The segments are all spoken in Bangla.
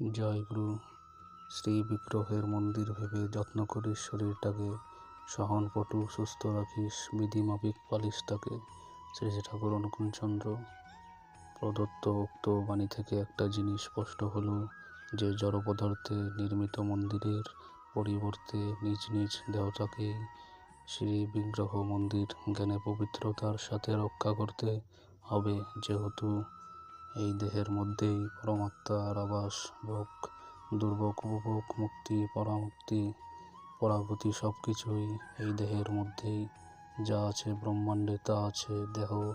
জয়গুরু শ্রী বিগ্রহের মন্দির ভেবে যত্ন করিস শরীরটাকে সহনপটু সুস্থ রাখিস বিধিমাফিক পালিস তাকে। শ্রী শ্রী ঠাকুর অনুকূলচন্দ্র প্রদত্ত উক্ত বাণী থেকে একটা জিনিস স্পষ্ট হলো যে জড় পদার্থে নির্মিত মন্দিরের পরিবর্তে নিজ নিজ দেহটাকেই শ্রী বিগ্রহ মন্দির জ্ঞানে পবিত্রতার সাথে রক্ষা করতে হবে। যেহেতু এই দেহের মধ্যেই পরমাত্মার আবাস, ভোগ, দুর্ভোগ, উপভোগ, মুক্তি, পরামুক্তি পরাভূতি সব কিছুই এই দেহের মধ্যেই। যা আছে ব্রহ্মাণ্ডে, তা আছে দেহ।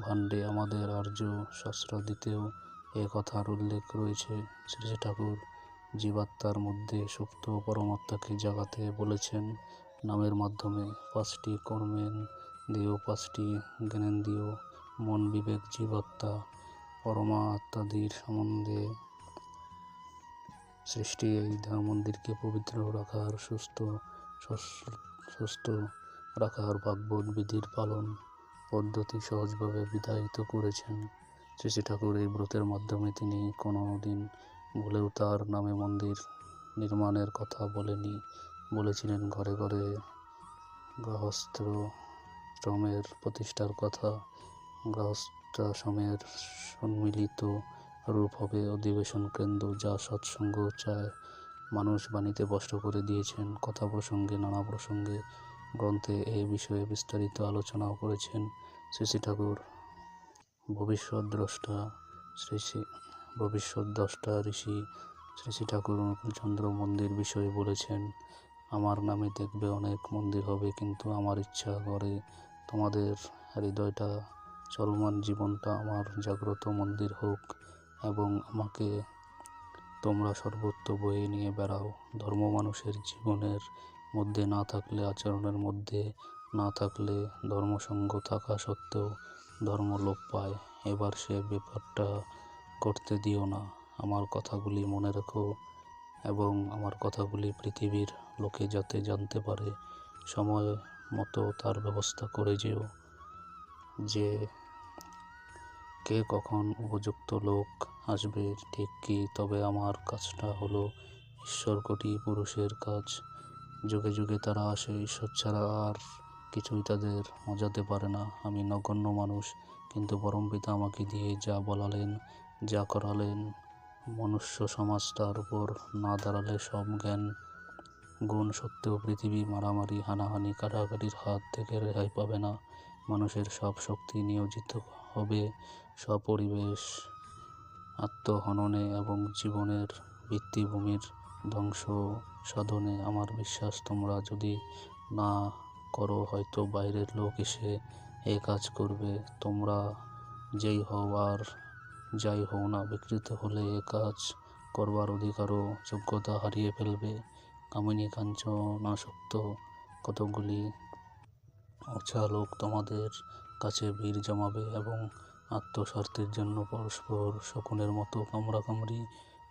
ভাণ্ডে আমাদের আর্য শাস্ত্রাদিতেও এ কথার উল্লেখ রয়েছে। শ্রী ঠাকুর জীবাত্মার মধ্যে সুপ্ত পরমাত্মাকে জাগাতে বলেছেন। নামের মাধ্যমে পাঁচটি কর্মেন দিয়েও পাঁচটি জ্ঞানেন্দ্রিয়, মন বিবেক জীবাত্মা। পরমা আত্মাদির সম্বন্ধে সৃষ্টি এই দেহ মন্দিরকে পবিত্র রাখার সুস্থ সুস্থ রাখার ভাগবত বিধির পালন পদ্ধতি সহজভাবে বিধায়িত করেছেন। শ্রী শ্রী ঠাকুর এই ব্রতের মাধ্যমে তিনি কোনো দিন ভুলেও তার নামে মন্দির নির্মাণের কথা বলেনি। বলেছিলেন, ঘরে ঘরে গৃহস্থ শ্রমের প্রতিষ্ঠার কথা গৃহস্থাশ্রমের সম্মিলিত রূপ হবে অধিবেশন কেন্দ্র যা সৎসঙ্গ চায় মানুষ বাণীতে স্পষ্ট করে দিয়েছেন। কথা প্রসঙ্গে, নানা প্রসঙ্গে গ্রন্থে এ বিষয়ে বিস্তারিত আলোচনাও করেছেন শ্রী শ্রী ঠাকুর। ভবিষ্যৎ দ্রষ্টা শ্রী শ্রী ভবিষ্যৎ দ্রষ্টা ঋষি শ্রী শ্রী ঠাকুর অনুকূলচন্দ্র মন্দির বিষয়ে বলেছেন, আমার নামে দেখবে অনেক মন্দির হবে, কিন্তু আমার ইচ্ছা করে তোমাদের হৃদয়টা চলমান জীবনটা আমার জাগ্রত মন্দির হোক এবং আমাকে তোমরা সর্বত্র বয়ে নিয়ে বেড়াও। ধর্ম মানুষের জীবনের মধ্যে না থাকলে, আচরণের মধ্যে না থাকলে ধর্মসঙ্গ থাকা সত্ত্বেও ধর্ম লোপ পায়। এবার সে ব্যাপারটা করতে দিও না। আমার কথাগুলি মনে রেখো এবং আমার কথাগুলি পৃথিবীর লোকে যাতে জানতে পারে, সময় মতো তার ব্যবস্থা করে যেও। যে কে কখন উপযুক্ত লোক আসবে, ঠিক কি? তবে আমার কাজটা হলো ঈশ্বর কোটি পুরুষের কাজ। যুগে যুগে তারা আসে ঈশ্বর ছাড়া আর কিছুই তাদের মজাতে পারে না। আমি নগণ্য মানুষ, কিন্তু পরম পিতা আমাকে দিয়ে যা বলালেন, যা করালেন, মনুষ্য সমাজ তার উপর না দাঁড়ালে সব জ্ঞান, গুণ সত্ত্বেও পৃথিবী মারামারি, হানাহানি, কাটাকাটির হাত থেকে রেহাই পাবে না। মানুষের সব শক্তি নিয়োজিত হবে। সপরিবেশ, আত্মহননে এবং জীবনের ভিত্তিভূমির ধ্বংস সাধনে আমার বিশ্বাস, তোমরা যদি না করো, হয়তো বাইরের লোক এসে এ কাজ করবে। তোমরা যেই হও আর যাই হও না, বিকৃত হলে এ কাজ করবার অধিকারও যোগ্যতা হারিয়ে ফেলবে। কামিনী কাঞ্চনাসক্ত কতকগুলি অছা লোক তোমাদের কাছে ভিড় জমাবে এবং আত্মস্বার্থের জন্য পরস্পর শকুনের মতো কামড়াকামড়ি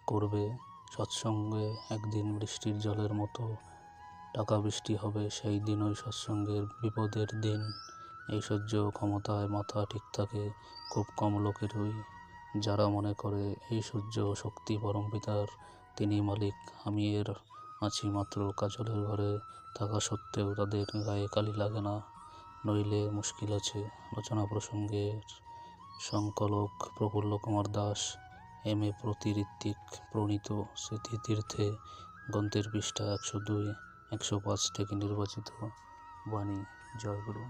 করবে। সৎসঙ্গে একদিন বৃষ্টির জলের মতো টাকা বৃষ্টি হবে, সেই দিন ওই সৎসঙ্গের বিপদের দিন। এই ঐশ্বর্য ক্ষমতায় মাথা ঠিক থাকে খুব কম লোকেরই যারা মনে করে এই সূর্য শক্তি পরম পিতার, তিনি মালিক, আমি এর আছি মাত্র কাজলের ঘরে। থাকা সত্ত্বেও তাদের গায়ে কালি লাগে না। নইলে মুশকিল আছে। রচনা প্রসঙ্গের সংকলক প্রফুল্ল কুমার দাস, এম এ প্রতিঋত্বিক প্রণীত স্মৃতিতীর্থে গ্রন্থের পৃষ্ঠা একশো দুই, একশো পাঁচ থেকে নির্বাচিত বাণী জয়গুরু।